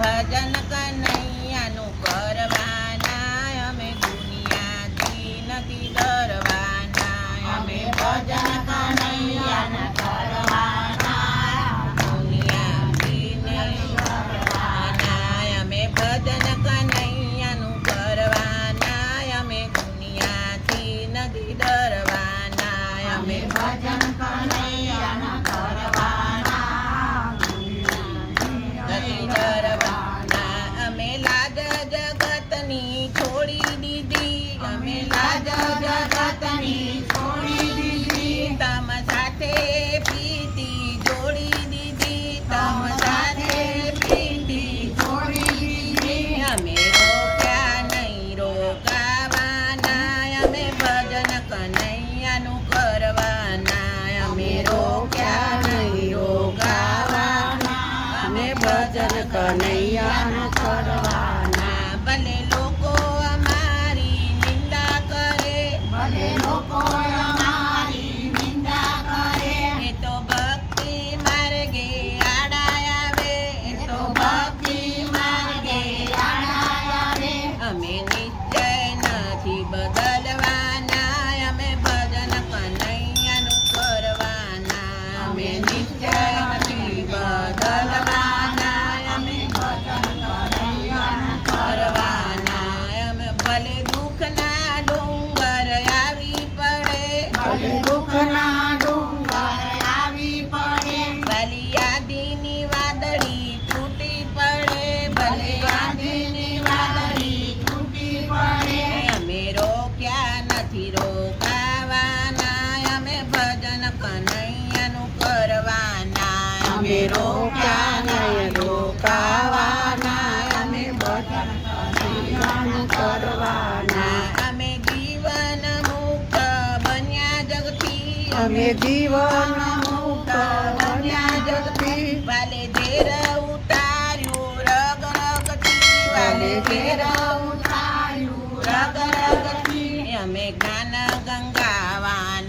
ભજન કનૈયાનું ભજન કનૈયાનું કરવાના. ભલે લોકો અમારી નિંદા કરે. ભલે લોકો અમારી નિંદા કરે. એ તો ભક્તિ માર્ગે આડા આવે. એ તો ભક્તિ માર્ગે આડા આવે. અમે નિશ્ચય નથી બદલવાના. અમે ભજન કનૈયાનું કરવાના. અમે નિશ્ચય દુઃખના ડુંગર આવી પડે. વાદળી તૂટી પડે ભલે યાદીની વાદળી તૂટી પડે. અમે રોક્યા નથી રોકાવાના. અમે ભજન કનૈયાનું કરવાના. અમે રોક્યા અમે જીવન મુક્ત બન્યા જગતી. વાલે વાલે ઘેર રગતી અમે જ્ઞાન ગંગાવા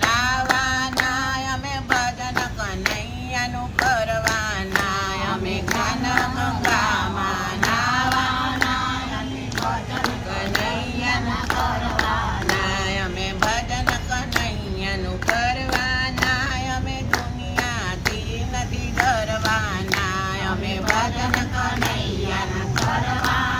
ભજન કનૈયાના કરવા